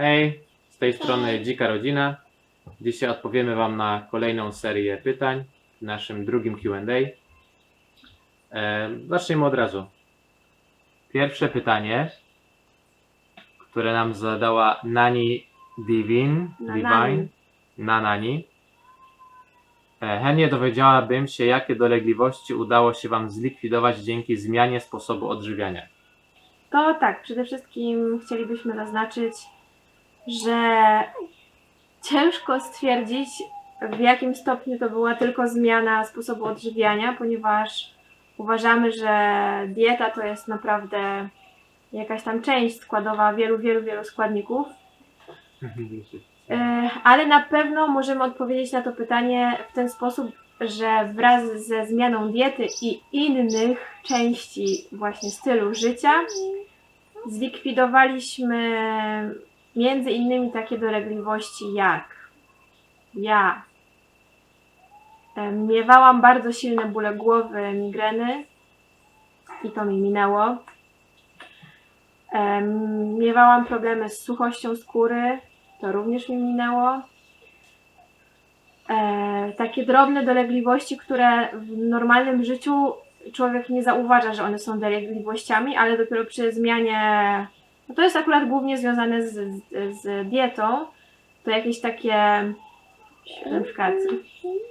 Hej, z tej strony Dzika Rodzina. Dzisiaj odpowiemy Wam na kolejną serię pytań w naszym drugim QA. E, zacznijmy od razu. Pierwsze pytanie, które nam zadała Nani Divin, Na Divine, Nani. na Nani. E, chętnie dowiedziałabym się, jakie dolegliwości udało się Wam zlikwidować dzięki zmianie sposobu odżywiania. To tak, przede wszystkim chcielibyśmy zaznaczyć, że ciężko stwierdzić, w jakim stopniu to była tylko zmiana sposobu odżywiania, ponieważ uważamy, że dieta to jest naprawdę jakaś tam część składowa wielu, wielu, wielu składników. E, Ale na pewno możemy odpowiedzieć na to pytanie w ten sposób, że wraz ze zmianą diety i innych części właśnie stylu życia zlikwidowaliśmy między innymi takie dolegliwości jak ja miewałam bardzo silne bóle głowy, migreny i to mi minęło. Miewałam problemy z suchością skóry, to również mi minęło. E, takie drobne dolegliwości, które w normalnym życiu człowiek nie zauważa, że one są dolegliwościami, ale dopiero przy zmianie, no to jest akurat głównie związane z, z, z dietą, to jakieś takie na przykład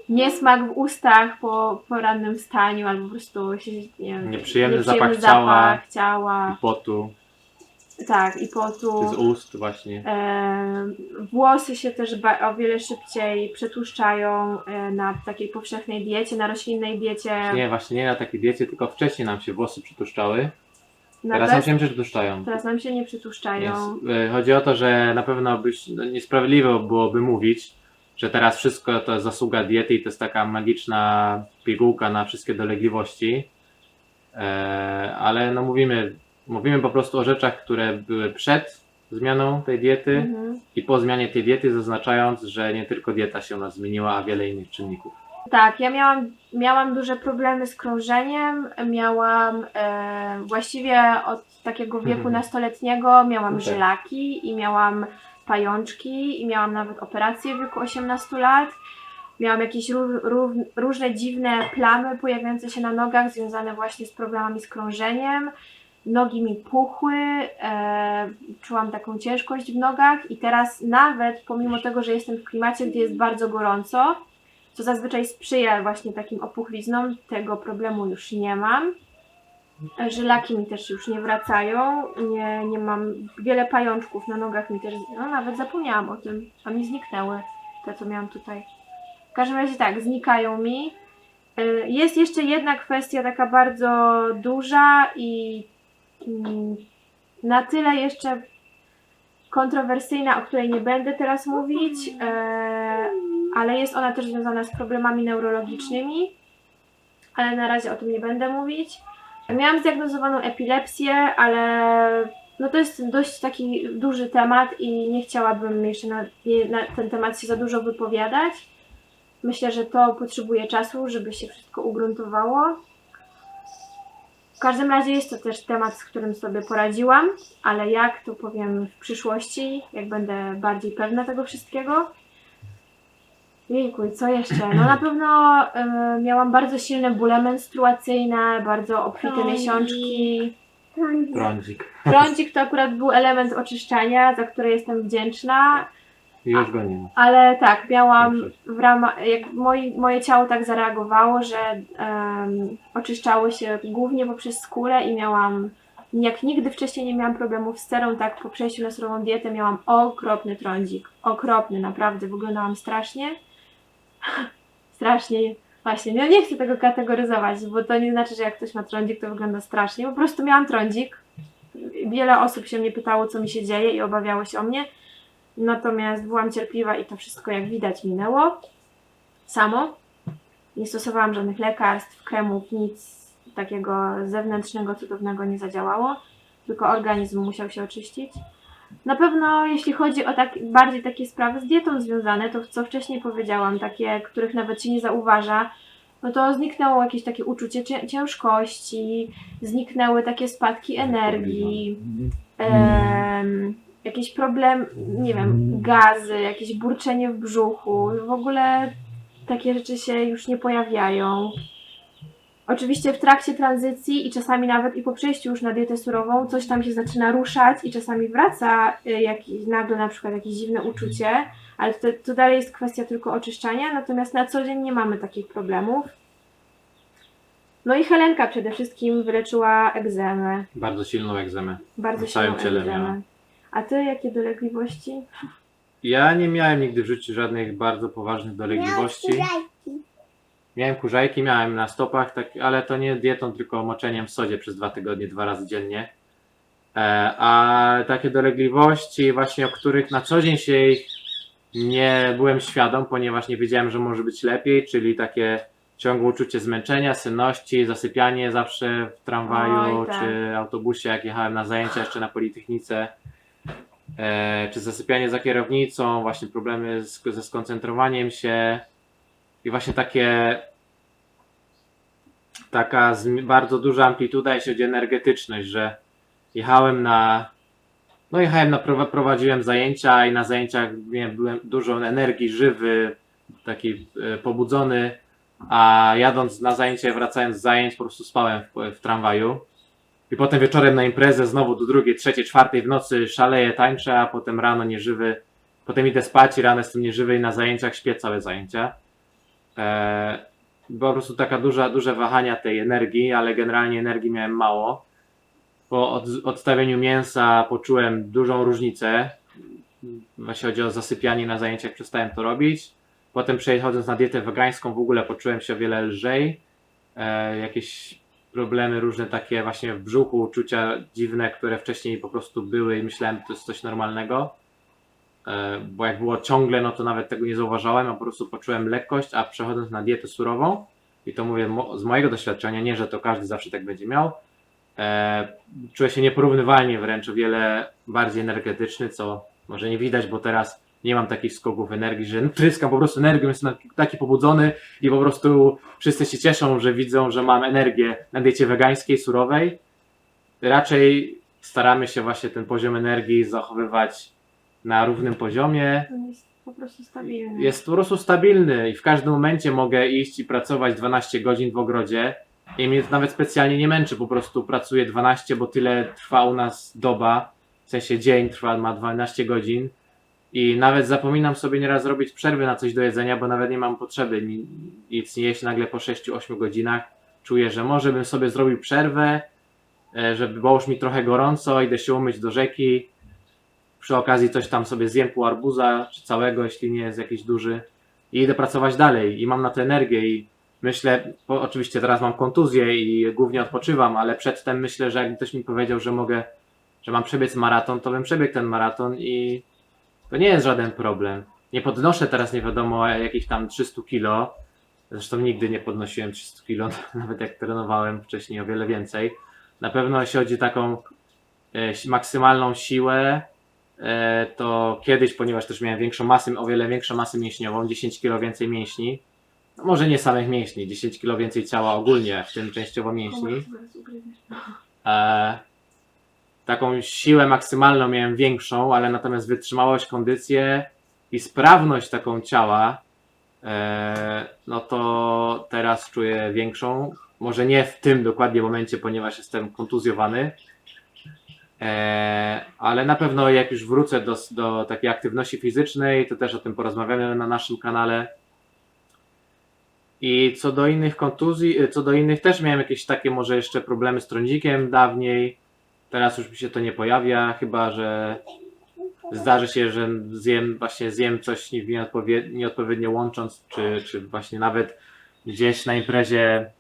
niesmak w ustach po porannym wstaniu, albo po prostu się, nie wiem, Nieprzyjemny zapach ciała. zapach ciała, I potu, tak, i potu. z ust właśnie. E, włosy się też ba- o wiele szybciej przetłuszczają e, na takiej powszechnej diecie, na roślinnej diecie. Nie, właśnie nie na takiej diecie, tylko wcześniej nam się włosy przytłuszczały. Teraz nam się nie przytłuszczają. teraz nam się nie przytłuszczają. Więc, y, chodzi o to, że na pewno byś, no, niesprawiedliwe byłoby mówić, że teraz wszystko to jest zasługa diety i to jest taka magiczna pigułka na wszystkie dolegliwości. E, ale no mówimy, mówimy po prostu o rzeczach, które były przed zmianą tej diety Mhm. i po zmianie tej diety, zaznaczając, że nie tylko dieta się u nas zmieniła, a wiele innych czynników. Tak, ja miałam, miałam duże problemy z krążeniem, miałam e, właściwie od takiego wieku Mhm. nastoletniego miałam żylaki i miałam pajączki i miałam nawet operację w wieku 18 lat. Miałam jakieś ró- ró- różne dziwne plamy pojawiające się na nogach związane właśnie z problemami z krążeniem. Nogi mi puchły, e, czułam taką ciężkość w nogach i teraz nawet pomimo tego, że jestem w klimacie, gdzie jest bardzo gorąco, co zazwyczaj sprzyja właśnie takim opuchliznom, tego problemu już nie mam. Żylaki mi też już nie wracają, nie, nie mam wiele pajączków na nogach mi też, no nawet zapomniałam o tym, a mi zniknęły te, co miałam tutaj. W każdym razie tak, znikają mi. Y, Jest jeszcze jedna kwestia taka bardzo duża i mm, na tyle jeszcze kontrowersyjna, o której nie będę teraz mówić, e, ale jest ona też związana z problemami neurologicznymi, ale na razie o tym nie będę mówić. Miałam zdiagnozowaną epilepsję, ale no to jest dość taki duży temat i nie chciałabym jeszcze na, na ten temat się za dużo wypowiadać. Myślę, że to potrzebuje czasu, żeby się wszystko ugruntowało. W każdym razie jest to też temat, z którym sobie poradziłam, ale jak to powiem w przyszłości, jak będę bardziej pewna tego wszystkiego. Jejku, i co jeszcze? No na pewno y, miałam bardzo silne bóle menstruacyjne, bardzo obfite Trądzik. miesiączki. Trądzik. Trądzik to akurat był element oczyszczania, za który jestem wdzięczna, już go nie ma. ale tak, miałam Większość. w ramach, jak moi, moje ciało tak zareagowało, że em, oczyszczało się głównie poprzez skórę i miałam, jak nigdy wcześniej nie miałam problemów z cerą, tak po przejściu na surową dietę miałam okropny trądzik. Okropny, naprawdę, wyglądałam strasznie. strasznie, właśnie, no nie chcę tego kategoryzować, bo to nie znaczy, że jak ktoś ma trądzik, to wygląda strasznie. Po prostu miałam trądzik. Wiele osób się mnie pytało, co mi się dzieje i obawiało się o mnie. Natomiast byłam cierpliwa i to wszystko, jak widać, minęło. Samo. Nie stosowałam żadnych lekarstw, kremów, nic takiego zewnętrznego, cudownego nie zadziałało. Tylko organizm musiał się oczyścić. Na pewno, jeśli chodzi o tak, bardziej takie sprawy z dietą związane, to co wcześniej powiedziałam, takie, których nawet się nie zauważa, no to zniknęło jakieś takie uczucie cię- ciężkości, zniknęły takie spadki energii, em, jakiś problem, nie wiem, gazy, jakieś burczenie w brzuchu, w ogóle takie rzeczy się już nie pojawiają. Oczywiście w trakcie tranzycji i czasami nawet i po przejściu już na dietę surową coś tam się zaczyna ruszać i czasami wraca y, jakiś, nagle na przykład jakieś dziwne uczucie, ale to, to dalej jest kwestia tylko oczyszczania, natomiast na co dzień nie mamy takich problemów. No i Helenka przede wszystkim wyleczyła egzemę, Bardzo silną egzemę. bardzo W całym silną ciele egzemę. miała. A ty jakie dolegliwości? Ja nie miałem nigdy w życiu żadnych bardzo poważnych dolegliwości. Miałem kurzajki, miałem na stopach, tak, ale to nie dietą, tylko moczeniem w sodzie przez dwa tygodnie, dwa razy dziennie. E, a takie dolegliwości, właśnie o których na co dzień się nie byłem świadom, ponieważ nie wiedziałem, że może być lepiej, czyli takie ciągłe uczucie zmęczenia, senności, zasypianie zawsze w tramwaju Oj, tak. czy autobusie, jak jechałem na zajęcia jeszcze na Politechnice, e, czy zasypianie za kierownicą, właśnie problemy z, ze skoncentrowaniem się i właśnie takie taka bardzo duża amplituda, jeśli chodzi o energetyczność, że jechałem na no jechałem na prowa- prowadziłem zajęcia i na zajęciach miałem, byłem dużo energii, żywy, taki e, pobudzony, a jadąc na zajęcie, wracając z zajęć, po prostu spałem w, w tramwaju. I potem wieczorem na imprezę znowu do drugiej, trzeciej, czwartej w nocy szaleję, tańczę, a potem rano nieżywy. Potem idę spać i rano jestem nieżywy i na zajęciach śpię całe zajęcia. E, po prostu taka duża, duże wahania tej energii, ale generalnie energii miałem mało. Po od, odstawieniu mięsa poczułem dużą różnicę. Jeśli chodzi o zasypianie na zajęciach, przestałem to robić. Potem przechodząc na dietę wegańską, w ogóle poczułem się o wiele lżej. E, jakieś problemy różne takie właśnie w brzuchu, uczucia dziwne, które wcześniej po prostu były i myślałem, to jest coś normalnego. E, bo jak było ciągle, no to nawet tego nie zauważałem, a po prostu poczułem lekkość, a przechodząc na dietę surową, i to mówię z mojego doświadczenia, nie, że to każdy zawsze tak będzie miał, e, czuję się nieporównywalnie wręcz o wiele bardziej energetyczny, co może nie widać, bo teraz nie mam takich skoków energii, że tryskam po prostu energią, jestem taki pobudzony i po prostu wszyscy się cieszą, że widzą, że mam energię na diecie wegańskiej, surowej. Raczej staramy się właśnie ten poziom energii zachowywać na równym poziomie. On jest po prostu stabilny. Jest po prostu stabilny i w każdym momencie mogę iść i pracować 12 godzin w ogrodzie i mnie to nawet specjalnie nie męczy, po prostu pracuję 12, bo tyle trwa u nas doba, w sensie dzień trwa, ma 12 godzin i nawet zapominam sobie nieraz zrobić przerwy na coś do jedzenia, bo nawet nie mam potrzeby ni- nic nie jeść nagle po 6-8 godzinach. Czuję, że może bym sobie zrobił przerwę, e, żeby było już mi trochę gorąco, idę się umyć do rzeki, przy okazji coś tam sobie zjem pół arbuza, czy całego, jeśli nie jest jakiś duży i idę pracować dalej i mam na to energię i myślę, oczywiście teraz mam kontuzję i głównie odpoczywam, ale przedtem myślę, że jakby ktoś mi powiedział, że mogę, że mam przebiec maraton, to bym przebiegł ten maraton i to nie jest żaden problem. Nie podnoszę teraz nie wiadomo jakich tam 300 kilo, zresztą nigdy nie podnosiłem 300 kilo, nawet jak trenowałem wcześniej o wiele więcej. Na pewno jeśli chodzi o taką e, maksymalną siłę, to kiedyś, ponieważ też miałem większą masę, o wiele większą masę mięśniową, 10 kg więcej mięśni, no może nie samych mięśni, 10 kg więcej ciała ogólnie, w tym częściowo mięśni. E, taką siłę maksymalną miałem większą, ale natomiast wytrzymałość, kondycję i sprawność taką ciała, e, no to teraz czuję większą. Może nie w tym dokładnie momencie, ponieważ jestem kontuzjowany, e, ale na pewno jak już wrócę do, do takiej aktywności fizycznej, to też o tym porozmawiamy na naszym kanale. I co do innych kontuzji, co do innych też miałem jakieś takie może jeszcze problemy z trądzikiem dawniej. Teraz już mi się to nie pojawia, chyba że zdarzy się, że zjem właśnie zjem coś nieodpowiednio, nieodpowiednio łącząc, czy, czy właśnie nawet gdzieś na imprezie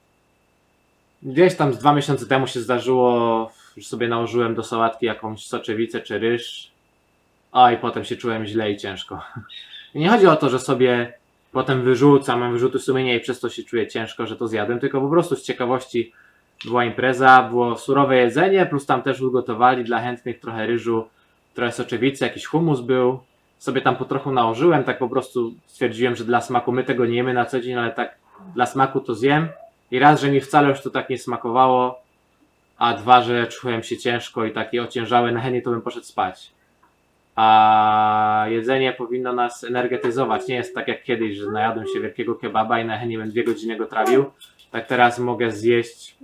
gdzieś tam z dwa miesiące temu się zdarzyło, już sobie nałożyłem do sałatki jakąś soczewicę czy ryż. A i potem się czułem źle i ciężko. Nie chodzi o to, że sobie potem wyrzucam, mam wyrzuty sumienia i przez to się czuję ciężko, że to zjadłem, tylko po prostu z ciekawości była impreza, było surowe jedzenie, plus tam też ugotowali dla chętnych trochę ryżu, trochę soczewicy, jakiś humus był. Sobie tam po trochu nałożyłem, tak po prostu stwierdziłem, że dla smaku my tego nie jemy na co dzień, ale tak dla smaku to zjem. I raz, że mi wcale już to tak nie smakowało, a dwa, że czułem się ciężko i taki ociężały, na chętnie to bym poszedł spać. a jedzenie powinno nas energetyzować. Nie jest tak jak kiedyś, że najadłem się wielkiego kebaba i na nie wiem, dwie godziny go trawił. Tak teraz mogę zjeść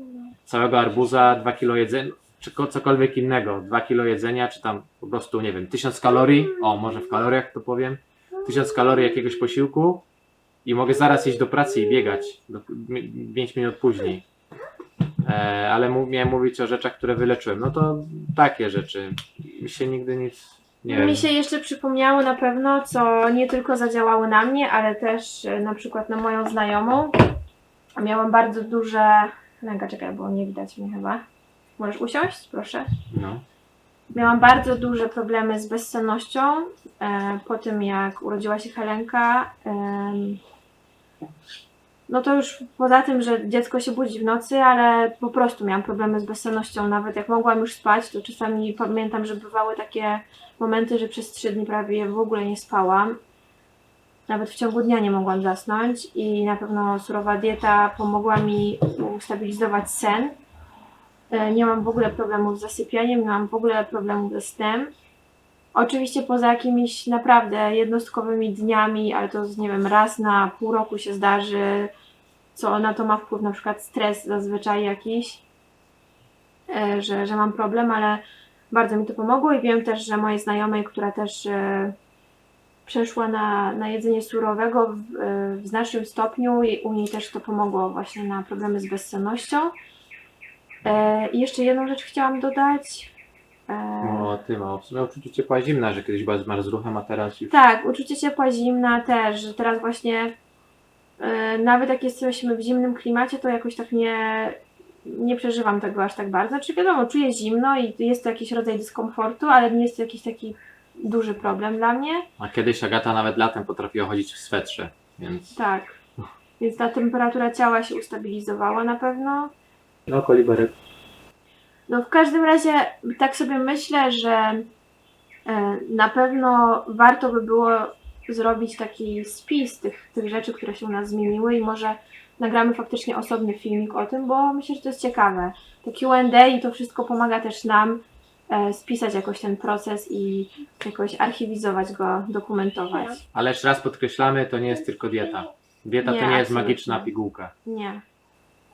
całego arbuza, 2 kilo jedzenia, czy ko- cokolwiek innego, 2 kilo jedzenia, czy tam po prostu, nie wiem, 1000 kalorii, o może w kaloriach to powiem, 1000 kalorii jakiegoś posiłku i mogę zaraz iść do pracy i biegać do, 5 minut później. E, ale miałem mówić o rzeczach, które wyleczyłem. No to takie rzeczy. Mi się nigdy nic nie wiem. Mi się jeszcze przypomniało na pewno, co nie tylko zadziałało na mnie, ale też e, na przykład na moją znajomą. Miałam bardzo duże. Lęka, czekaj, bo nie widać mnie chyba. Możesz usiąść, proszę. No. Miałam bardzo duże problemy z bezsennością e, po tym, jak urodziła się Helenka. No to już poza tym, że dziecko się budzi w nocy, ale po prostu miałam problemy z bezsennością. Nawet jak mogłam już spać, to czasami pamiętam, że bywały takie momenty, że przez trzy dni prawie w ogóle nie spałam. Nawet w ciągu dnia nie mogłam zasnąć i na pewno surowa dieta pomogła mi ustabilizować sen. E, Nie mam w ogóle problemów z zasypianiem, nie mam w ogóle problemów ze snem. Oczywiście poza jakimiś naprawdę jednostkowymi dniami, ale to nie wiem, raz na pół roku się zdarzy, co na to ma wpływ na przykład stres zazwyczaj jakiś, e, że, że mam problem, ale bardzo mi to pomogło i wiem też, że mojej znajomej, która też e, przeszła na, na jedzenie surowego w, e, w znacznym stopniu i u niej też to pomogło właśnie na problemy z bezsennością. I jeszcze jedną rzecz chciałam dodać. E, O, ty ma. W sumie uczucie ciepła zimna, że kiedyś była z marzuchem, a teraz już. Tak, uczucie ciepła zimna też, że teraz właśnie e, nawet jak jesteśmy w zimnym klimacie, to jakoś tak nie, nie przeżywam tego aż tak bardzo. Czy wiadomo, czuję zimno i jest to jakiś rodzaj dyskomfortu, ale nie jest to jakiś taki duży problem dla mnie. A kiedyś Agata nawet latem potrafiła chodzić w swetrze, więc. Tak. Więc ta temperatura ciała się ustabilizowała na pewno. No, koliberek. No w każdym razie tak sobie myślę, że e, na pewno warto by było zrobić taki spis tych, tych rzeczy, które się u nas zmieniły i może nagramy faktycznie osobny filmik o tym, bo myślę, że to jest ciekawe. To Q&A i to wszystko pomaga też nam e, spisać jakoś ten proces i jakoś archiwizować go, dokumentować. Ale jeszcze raz podkreślamy, to nie jest tylko dieta. Dieta to Nie, nie jest magiczna pigułka. Nie.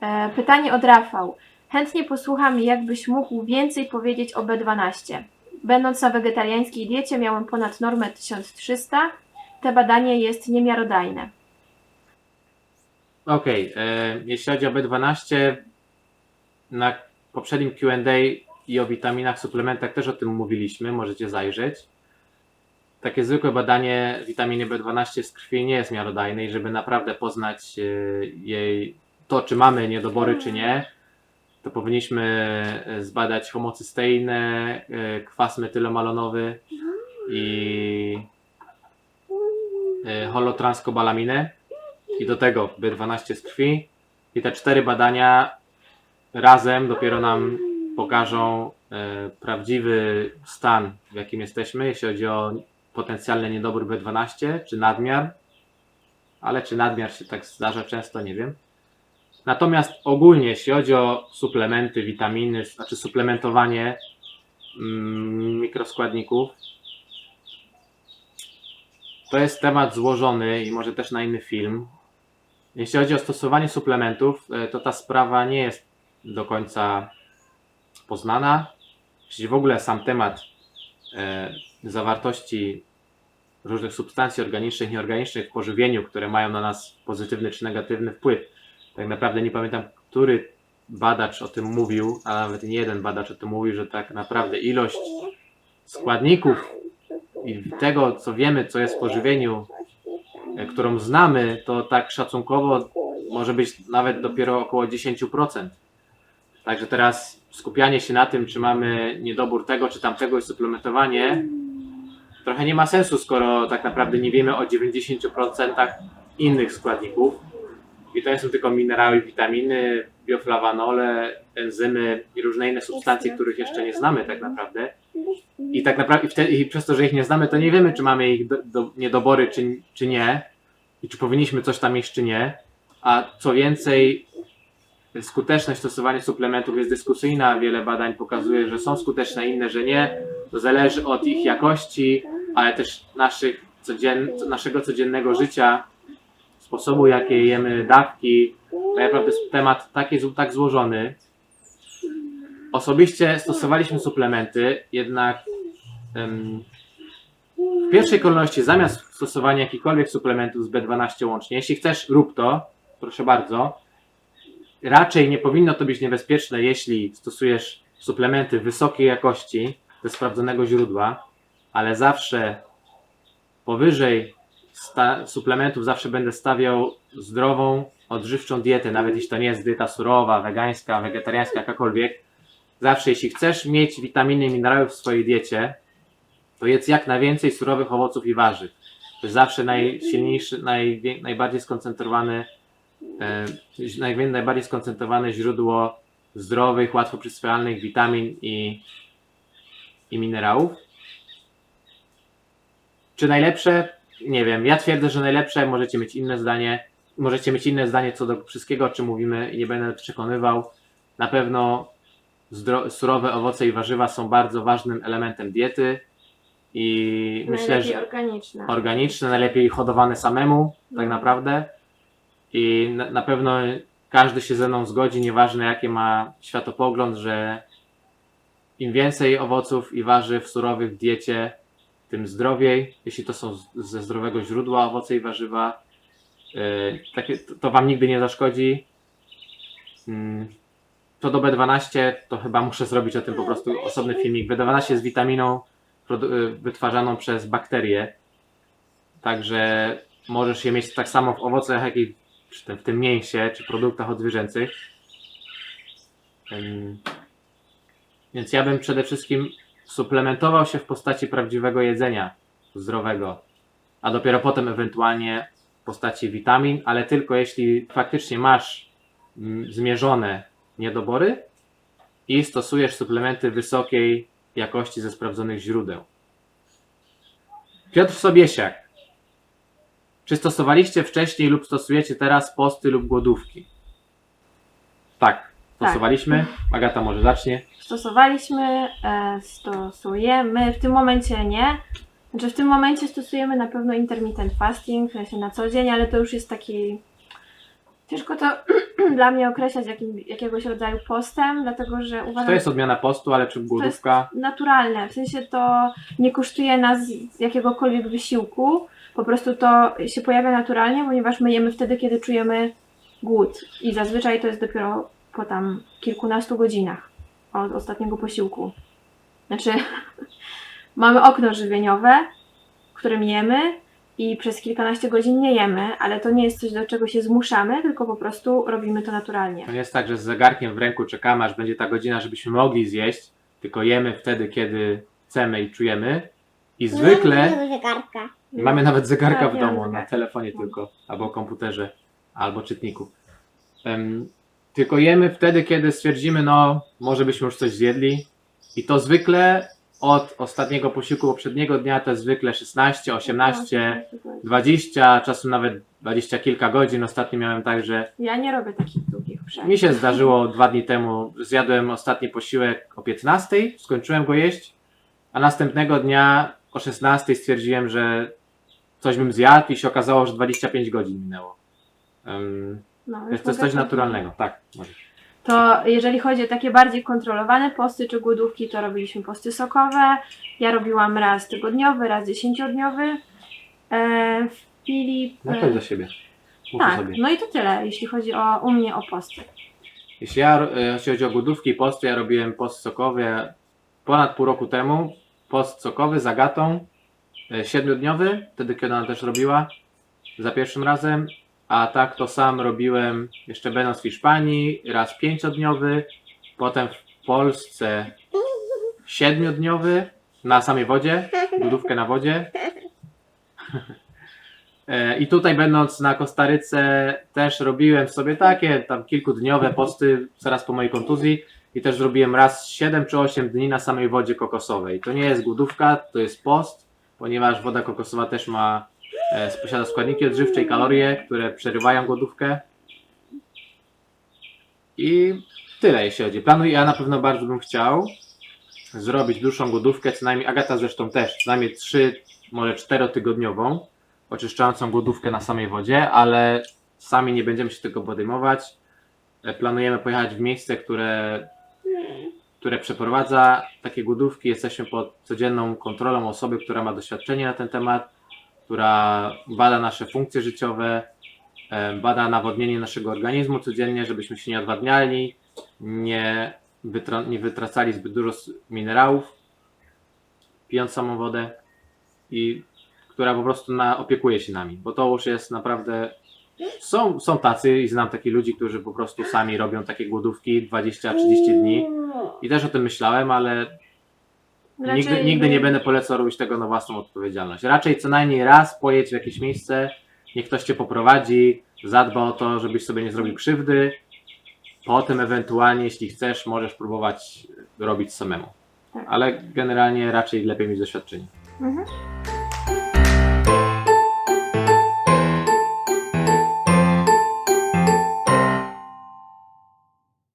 E, pytanie od Rafał. Chętnie posłucham, jakbyś mógł więcej powiedzieć o B12. Będąc na wegetariańskiej diecie miałem ponad normę 1300. Te badanie jest niemiarodajne. Okej, e, jeśli chodzi o B12, na poprzednim QA i o witaminach, suplementach też o tym mówiliśmy, możecie zajrzeć. Takie zwykłe badanie witaminy B12 z krwi nie jest miarodajne i żeby naprawdę poznać e, jej to, czy mamy niedobory, czy nie, to powinniśmy e, zbadać homocysteinę, e, kwas metylomalonowy i e, holotranskobalaminę i do tego B12 z krwi. I te cztery badania razem dopiero nam pokażą prawdziwy stan, w jakim jesteśmy, jeśli chodzi o potencjalny niedobór B12 czy nadmiar. Ale czy nadmiar się tak zdarza często, nie wiem. Natomiast ogólnie, jeśli chodzi o suplementy, witaminy, znaczy suplementowanie mm, mikroskładników, to jest temat złożony i może też na inny film. Jeśli chodzi o stosowanie suplementów, e, to ta sprawa nie jest do końca poznana. Jeśli w ogóle sam temat e, zawartości różnych substancji organicznych nieorganicznych w pożywieniu, które mają na nas pozytywny czy negatywny wpływ. Tak naprawdę nie pamiętam, który badacz o tym mówił, a nawet nie jeden badacz o tym mówił, że tak naprawdę ilość składników i tego, co wiemy, co jest w pożywieniu, e, którą znamy, to tak szacunkowo może być nawet dopiero około 10%. Także teraz skupianie się na tym, czy mamy niedobór tego, czy tamtego i suplementowanie, trochę nie ma sensu, skoro tak naprawdę nie wiemy o 90% innych składników. I to nie są tylko minerały, witaminy, bioflawanole, enzymy i różne inne substancje, których jeszcze nie znamy tak naprawdę. I tak naprawdę i, wtedy, i przez to, że ich nie znamy, to nie wiemy, czy mamy ich do, do, niedobory, czy, czy nie, i czy powinniśmy coś tam jeść, czy nie. A co więcej, skuteczność stosowania suplementów jest dyskusyjna. Wiele badań pokazuje, że są skuteczne, inne, że nie. To zależy od ich jakości, ale też naszych codzien, naszego codziennego życia, sposobu, jakie jemy dawki. Tak naprawdę jest temat tak, jest tak złożony. Osobiście stosowaliśmy suplementy, jednak w pierwszej kolejności zamiast stosowania jakichkolwiek suplementów z B12 łącznie, jeśli chcesz, rób to, proszę bardzo. Raczej nie powinno to być niebezpieczne, jeśli stosujesz suplementy wysokiej jakości ze sprawdzonego źródła, ale zawsze powyżej suplementów zawsze będę stawiał zdrową, odżywczą dietę, nawet jeśli to nie jest dieta surowa, wegańska, wegetariańska, jakakolwiek. Zawsze jeśli chcesz mieć witaminy i minerały w swojej diecie, to jedz jak najwięcej surowych owoców i warzyw. To jest zawsze najsilniejszy, najbardziej skoncentrowane, e, najbardziej skoncentrowane źródło zdrowych, łatwo przyswajalnych witamin i, i minerałów. Czy najlepsze? Nie wiem. Ja twierdzę, że najlepsze. Możecie mieć inne zdanie. Możecie mieć inne zdanie co do wszystkiego, o czym mówimy i nie będę przekonywał. Na pewno surowe owoce i warzywa są bardzo ważnym elementem diety i myślę, Najlepiej że organiczne. organiczne, najlepiej hodowane samemu, tak naprawdę. I na, na pewno każdy się ze mną zgodzi, nieważne jaki ma światopogląd, że im więcej owoców i warzyw surowych w diecie, tym zdrowiej. Jeśli to są ze zdrowego źródła owoce i warzywa, takie, to, to Wam nigdy nie zaszkodzi. Mm, Co do B12, to chyba muszę zrobić o tym po prostu osobny filmik. B12 jest witaminą y, wytwarzaną przez bakterie. Także możesz je mieć tak samo w owocach, jak i w tym, mięsie, czy produktach odzwierzęcych. Więc ja bym przede wszystkim suplementował się w postaci prawdziwego jedzenia, zdrowego, a dopiero potem ewentualnie w postaci witamin, ale tylko jeśli faktycznie masz mm, zmierzone niedobory i stosujesz suplementy wysokiej jakości ze sprawdzonych źródeł. Piotr Sobiesiak. Czy stosowaliście wcześniej lub stosujecie teraz posty lub głodówki? Tak, stosowaliśmy. Agata może zacznie. Stosowaliśmy, e, stosujemy, w tym momencie nie. Znaczy w tym momencie stosujemy na pewno intermittent fasting, w sensie na co dzień, ale to już jest taki... Ciężko to dla mnie określać jakim, jakiegoś rodzaju postem, dlatego że uważam, To jest odmiana postu, ale czy głodówka? naturalne. W sensie to nie kosztuje nas jakiegokolwiek wysiłku. Po prostu to się pojawia naturalnie, ponieważ my jemy wtedy, kiedy czujemy głód. I zazwyczaj to jest dopiero po tam kilkunastu godzinach od ostatniego posiłku. Znaczy, mamy okno żywieniowe, w którym jemy i przez kilkanaście godzin nie jemy, ale to nie jest coś, do czego się zmuszamy, tylko po prostu robimy to naturalnie. To nie jest tak, że z zegarkiem w ręku czekamy, aż będzie ta godzina, żebyśmy mogli zjeść, tylko jemy wtedy, kiedy chcemy i czujemy. I zwykle Nie, nie zegarka. Mamy nawet zegarka Tak, w domu, na telefonie tylko, albo komputerze, albo czytniku. Tylko jemy wtedy, kiedy stwierdzimy, no, może byśmy już coś zjedli. I to zwykle od ostatniego posiłku poprzedniego dnia to jest zwykle 16, 18, 20, czasem nawet 20 kilka godzin. Ostatnio miałem tak, że Ja nie robię takich długich przerw. mi się zdarzyło dwa dni temu, zjadłem ostatni posiłek o 15, skończyłem go jeść, a następnego dnia o 16 stwierdziłem, że coś bym zjadł i się okazało, że 25 godzin minęło. No, jest to jest coś naturalnego, tak. Może. To jeżeli chodzi o takie bardziej kontrolowane posty czy głodówki, to robiliśmy posty sokowe. Ja robiłam raz tygodniowy, raz dziesięciodniowy. E, Filip. No to za siebie. Mów tak, sobie. no i to tyle, jeśli chodzi o u mnie o posty. Jeśli, ja, e, jeśli chodzi o głodówki i posty, ja robiłem post sokowy ponad pół roku temu. Post sokowy z Agatą, e, siedmiodniowy, wtedy kiedy ona też robiła, za pierwszym razem. A tak to sam robiłem jeszcze będąc w Hiszpanii, raz pięciodniowy, potem w Polsce siedmiodniowy na samej wodzie, głodówkę na wodzie. E, I tutaj będąc na Kostaryce też robiłem sobie takie tam kilkudniowe posty zaraz po mojej kontuzji i też zrobiłem raz 7 czy 8 dni na samej wodzie kokosowej. To nie jest głodówka, to jest post, ponieważ woda kokosowa też ma posiada składniki odżywcze i kalorie, które przerywają głodówkę. I tyle jeśli chodzi. Planuję, ja na pewno bardzo bym chciał zrobić dłuższą głodówkę, co najmniej, Agata zresztą też, co najmniej 3, może 4-tygodniową, oczyszczającą głodówkę na samej wodzie, ale sami nie będziemy się tego podejmować. E, Planujemy pojechać w miejsce, które, które przeprowadza takie głodówki. Jesteśmy pod codzienną kontrolą osoby, która ma doświadczenie na ten temat, która bada nasze funkcje życiowe, e, bada nawodnienie naszego organizmu codziennie, żebyśmy się nie odwadniali, nie, nie wytracali zbyt dużo minerałów, pijąc samą wodę i która po prostu na, opiekuje się nami, bo to już jest naprawdę. Są, są tacy i znam takich ludzi, którzy po prostu sami robią takie głodówki 20-30 dni i też o tym myślałem, ale nigdy, Raczej nigdy nie będę polecał robić tego na własną odpowiedzialność. Raczej co najmniej raz pojedź w jakieś miejsce, niech ktoś cię poprowadzi, zadba o to, żebyś sobie nie zrobił krzywdy. Potem ewentualnie, jeśli chcesz, możesz próbować robić samemu. Tak. Ale generalnie raczej lepiej mieć doświadczenie. Mhm.